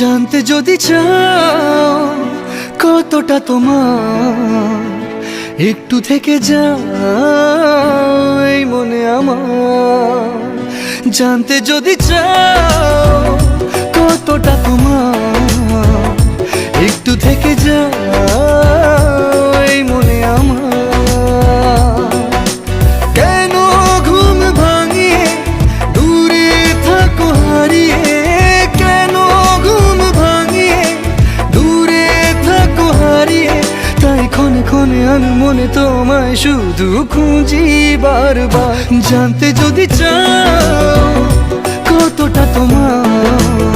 জানতে যদি চাও কতটা তোমার, একটু থেকে যাও এই মনে আমার। জানতে যদি চাও কতটা তোমার, একটু থেকে শুধু খুঁজি বারবার জানতে যদি চাও কতটা তোমার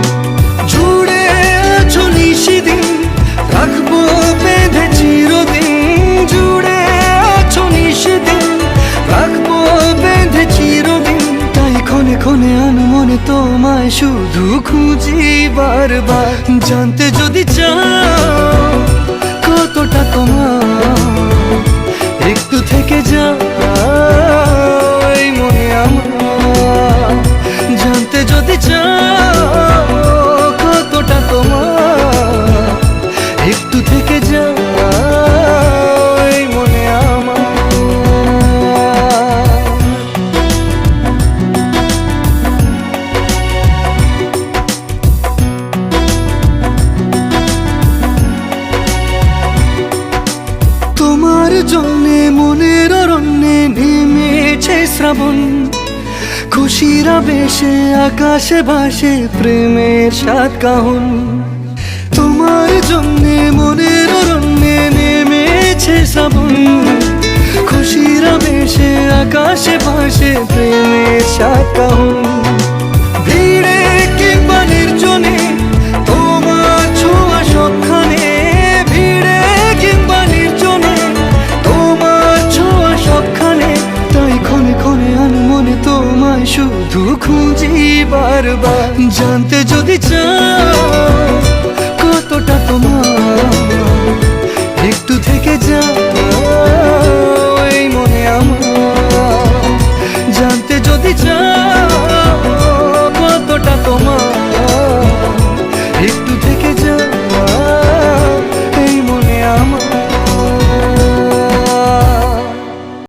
তাই ক্ষণে ক্ষণে আনমনে তোমায় শুধু খুঁজি বারবার। জানতে যদি চাও কতটা তোমার, একটু থেকে যাও। জন্যে, মনের অরণ্যে নেমেছে শ্রাবণ। খুশিরা বেশে আকাশে ভাসে প্রেমের সাত কাহন। তোমার জন্যে, মনের অরণ্যে নেমেছে শ্রাবণ। খুশিরা বেশে আকাশে ভাসে প্রেমের সাত কাহন। তোমায় শুধু খুঁজি বারবার। জানতে যদি চাও কতটা তোমার